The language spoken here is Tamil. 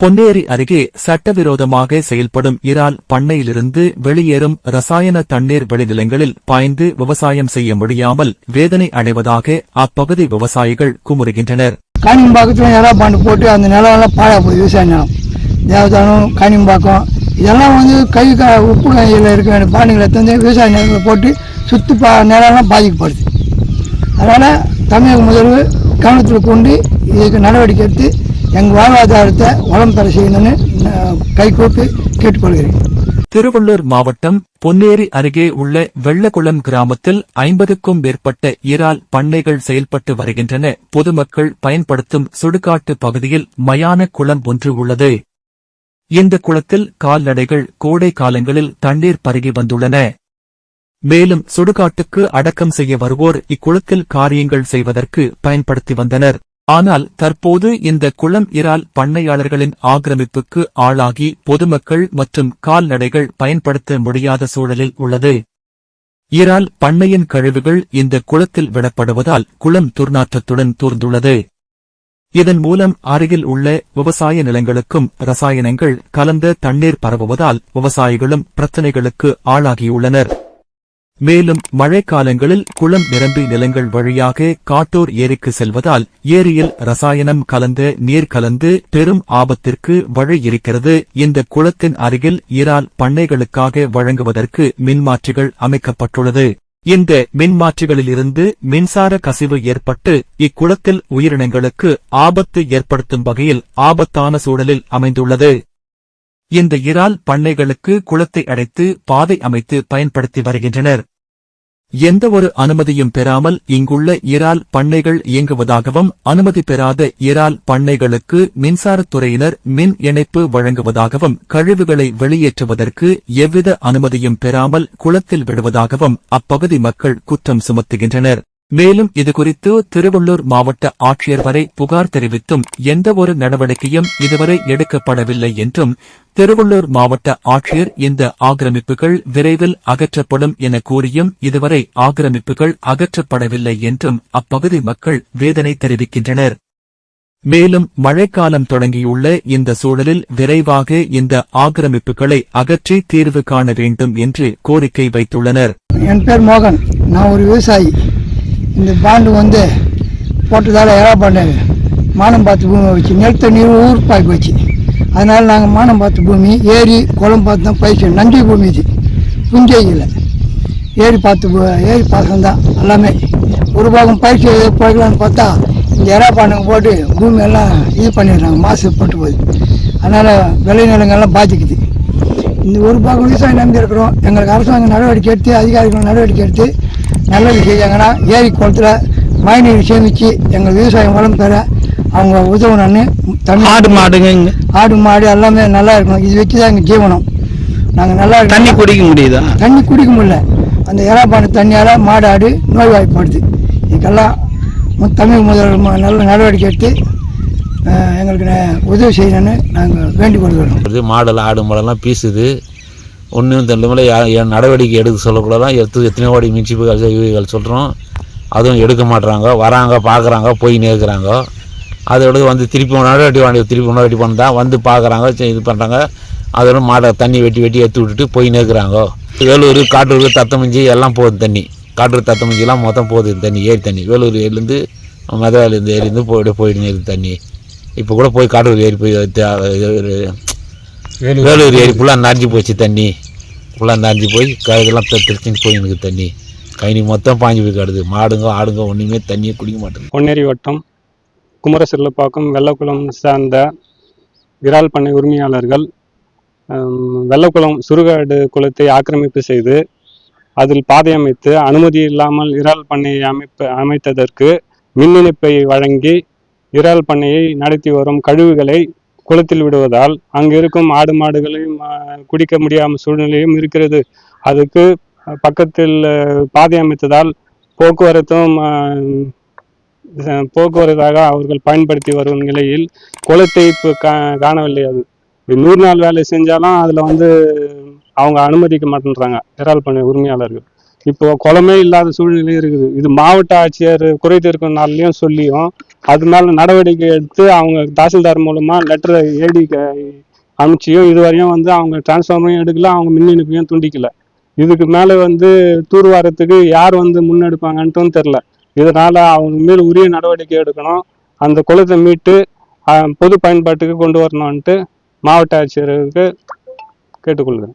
பொன்னேரி அருகே சட்டவிரோதமாக செயல்படும் இறால் பண்ணையிலிருந்து வெளியேறும் ரசாயன தண்ணீர் வெளிநிலங்களில் பாய்ந்து விவசாயம் செய்ய முடியாமல் வேதனை அடைவதாக அப்பகுதி விவசாயிகள் குமுறுகின்றனர். காணிம்பாக்கத்தில் எறா பாண்டு போட்டு அந்த நிலம்லாம் பாழா போய் விவசாய நிலம். தேவதானம் காணிம்பாக்கம் இதெல்லாம் வந்து கை க உப்பு கையில் இருக்க வேண்டிய பாண்டுகளை தந்து விவசாய நிலங்களை போட்டு சுற்று பா நிலம்லாம் பாதிக்கப்படுது. அதனால் தமிழக முதல்வர் கவனத்தில் கொண்டு இதுக்கு நடவடிக்கை எடுத்து எங்கள் வாழ்வாதாரத்தை வளம் பெற செய்யணும்னு கைகூப்பி கேட்டுக்கொள்கிறேன். திருவள்ளூர் மாவட்டம் பொன்னேரி அருகே உள்ள வெள்ளக்குளம் கிராமத்தில் ஐம்பதுக்கும் மேற்பட்ட இறால் பண்ணைகள் செயல்பட்டு வருகின்றன. பொதுமக்கள் பயன்படுத்தும் சுடுகாட்டு பகுதியில் மயான குளம் ஒன்று உள்ளது. இந்த குளத்தில் கால்நடைகள் கோடை காலங்களில் தண்ணீர் பருகி வந்துள்ளன. மேலும் சுடுகாட்டுக்கு அடக்கம் செய்ய வருவோர் இக்குளத்தில் காரியங்கள் செய்வதற்கு பயன்படுத்தி வந்தனர். ஆனால் தற்போது இந்த குளம் இறால் பண்ணையாளர்களின் ஆக்கிரமிப்புக்கு ஆளாகி பொதுமக்கள் மற்றும் கால்நடைகள் பயன்படுத்த முடியாத சூழலில் உள்ளது. இறால் பண்ணையின் கழிவுகள் இந்த குளத்தில் விடப்படுவதால் குளம் துர்நாற்றத்துடன் தூர்ந்துள்ளது. இதன் மூலம் அருகில் உள்ள விவசாய நிலங்களுக்கும் ரசாயனங்கள் கலந்த தண்ணீர் பரவுவதால் விவசாயிகளும் பிரச்சனைகளுக்கு ஆளாகியுள்ளனர். மேலும் மழைக்காலங்களில் குளம் நிரம்பி நிலங்கள் வழியாக காட்டூர் ஏரிக்கு செல்வதால் ஏரியில் ரசாயனம் கலந்த நீர் கலந்து பெரும் ஆபத்திற்கு வழி இருக்கிறது. இந்த குளத்தின் அருகில் இறால் பண்ணைகளுக்காக வழங்குவதற்கு மின்மாற்றிகள் அமைக்கப்பட்டுள்ளது. இந்த மின்மாற்றிகளிலிருந்து மின்சார கசிவு ஏற்பட்டு இக்குளத்தில் உயிரினங்களுக்கு ஆபத்து ஏற்படுத்தும் வகையில் ஆபத்தான சூழலில் அமைந்துள்ளது. இந்த இறால் பண்ணைகளுக்கு குளத்தை அடைத்து பாதை அமைத்து பயன்படுத்தி வருகின்றனர். எந்த ஒரு அனுமதியும் பெறாமல் இங்குள்ள இறால் பண்ணைகள் இயங்குவதாகவும் அனுமதி பெறாத இறால் பண்ணைகளுக்கு மின்சாரத்துறையினர் மின் இணைப்பு வழங்குவதாகவும் கழிவுகளை வெளியேற்றுவதற்கு எவ்வித அனுமதியும் பெறாமல் குளத்தில் விடுவதாகவும் அப்பகுதி மக்கள் குற்றம் சுமத்துகின்றனர். மேலும் இதுகுறித்து திருவள்ளூர் மாவட்ட ஆட்சியர் வரை புகார் தெரிவித்தும் எந்தவொரு நடவடிக்கையும் இதுவரை எடுக்கப்படவில்லை என்றும் திருவள்ளூர் மாவட்ட ஆட்சியர் இந்த ஆக்கிரமிப்புகள் விரைவில் அகற்றப்படும் என கூறியும் இதுவரை ஆக்கிரமிப்புகள் அகற்றப்படவில்லை என்றும் அப்பகுதி மக்கள் வேதனை தெரிவிக்கின்றனர். மேலும் மழைக்காலம் தொடங்கியுள்ள இந்த சூழலில் விரைவாக இந்த ஆக்கிரமிப்புகளை அகற்றி தீர்வு காண வேண்டும் என்று கோரிக்கை வைத்துள்ளனர். என் பேர் மோகன். நான் ஒரு விவசாயி. இந்த பாண்டு வந்து போட்டதால் எறா மானம் பார்த்து பூமி வச்சு நிலத்த நீர் வச்சு. அதனால் நாங்கள் மானம் பார்த்து பூமி ஏரி குளம் பார்த்து தான் பயிற்சி நன்றி பூமி இது. புஞ்சையில் இல்லை. ஏரி பார்த்து ஏரி பாசம்தான் எல்லாமே. ஒரு பாகம் பயிற்சி போய்க்கலான்னு பார்த்தா இந்த எறா பாண்டுங்க போட்டு பூமியெல்லாம் இது பண்ணிடுறாங்க மாசு போட்டு போகுது. அதனால் விளைநிலங்கள்லாம் பாதிக்குது. இந்த ஒரு பாகம் விவசாயம் நம்பி இருக்கிறோம். எங்களுக்கு அரசாங்கம் நடவடிக்கை எடுத்து அதிகாரிகள் நடவடிக்கை எடுத்து நல்லது செஞ்சாங்கன்னா ஏரி குளத்தில் மழைநீர் சேமித்து எங்கள் விவசாயம் வளம் பெற அவங்க உதவணும்னு தமிழ் ஆடு மாடுங்க இங்க. ஆடு மாடு எல்லாமே நல்லா இருக்கணும். இது வச்சு தான் எங்கள் ஜீவனம். நாங்கள் நல்லா. தண்ணி குடிக்க முடியுதா? தண்ணி குடிக்க முடியல. அந்த இறாப்பான தண்ணியால் மாடு ஆடு நோய்வாய்ப்படுது. இதுக்கெல்லாம் தமிழ் முதல்வர் நல்ல நடவடிக்கை எடுத்து எங்களுக்கு உதவி செய்யணும்னு நாங்கள் வேண்டிக் கொள்கிறோம். வருது மாடல் ஆடு மாடெல்லாம் பீசுது. ஒன்றும் தெரியல நடவடிக்கை எடுக்க சொல்லக்கூடாதான் எடுத்து எத்தனையோ வாடி முனிசிபல் யூவிகள் சொல்கிறோம் அதுவும் எடுக்க மாட்றாங்க. வராங்க பார்க்குறாங்க போய் நேர்க்கிறாங்க. அதோட வந்து திருப்பி நடவடிக்கை வாங்கி திருப்பி நடவடிக்கை பண்ணா வந்து பார்க்குறாங்க இது பண்ணுறாங்க அதோட மாடை தண்ணி வெட்டி வெட்டி எடுத்து விட்டுட்டு போய் நேர்க்கிறாங்க வேலூர் காட்டூர் தத்தமஞ்சி எல்லாம் போகுது தண்ணி. காட்டூர் தத்தமஞ்சிலாம் மொத்தம் போகுது தண்ணி ஏரி தண்ணி. வேலூர் ஏரிலேருந்து மதுராலேருந்து ஏரிலேருந்து போய்ட்டு போயிட்டு இருக்குது தண்ணி. இப்போ கூட போய் காட்டூர் ஏரி போய் வேலூர். ஏரி ஃபுல்லாக நரைஞ்சி போச்சு தண்ணி. ஃபுல்லாக நரைஞ்சி போய் கழுதெல்லாம் திருச்சின்னு போய் எனக்கு தண்ணி. கைனி மொத்தம் பாஞ்சு போய் கிடது மாடுங்க ஆடுங்க ஒன்றுமே தண்ணியே குடிக்க மாட்டேங்குது. பொன்னேரி வட்டம் குமரசில்லப்பாக்கம் வெள்ளக்குளம் சார்ந்த விரால் பண்ணை உரிமையாளர்கள் வெள்ளக்குளம் சுருகாடு குளத்தை ஆக்கிரமிப்பு செய்து அதில் பாதை அமைத்து அனுமதி இல்லாமல் இறால் பண்ணையை அமைப்பு அமைத்ததற்கு மின் இணைப்பை வழங்கி இறால் பண்ணையை நடத்தி வரும் கழிவுகளை குளத்தில் விடுவதால் அங்கு இருக்கும் ஆடு மாடுகளையும் குடிக்க முடியாமல் சூழ்நிலையும் இருக்கிறது. அதுக்கு பக்கத்தில் பாதை அமைத்ததால் போக்குவரத்தும் போக்குவரத்தாக அவர்கள் பயன்படுத்தி வரும் நிலையில் குளத்தை இப்போ கா காணவில்லை அது. நூறு நாள் வேலை செஞ்சாலும் அதில் வந்து அவங்க அனுமதிக்க மாட்டேன்றாங்க இறால் பண்ணி உரிமையாளர்கள். இப்போ குளமே இல்லாத சூழ்நிலை இருக்குது. இது மாவட்ட ஆட்சியர் குறைத்திருக்கும் நாள்லையும் சொல்லியும் அது மேலே நடவடிக்கை எடுத்து அவங்க தாசில்தார் மூலமாக லெட்டரை ஏடி அனுப்பிச்சியும் இதுவரையும் வந்து அவங்க டிரான்ஸ்ஃபார்மரையும் எடுக்கல அவங்க மின் இணைப்பையும் துண்டிக்கல. இதுக்கு மேலே வந்து தூர்வாரத்துக்கு யார் வந்து முன்னெடுப்பாங்கன்ட்டும் தெரில இதனால் அவங்க மேல் உரிய நடவடிக்கை எடுக்கணும். அந்த குளத்தை மீட்டு பொது பயன்பாட்டுக்கு கொண்டு வரணும்ன்ட்டு மாவட்ட ஆட்சியருக்கு கேட்டுக்கொள்கிறேன்.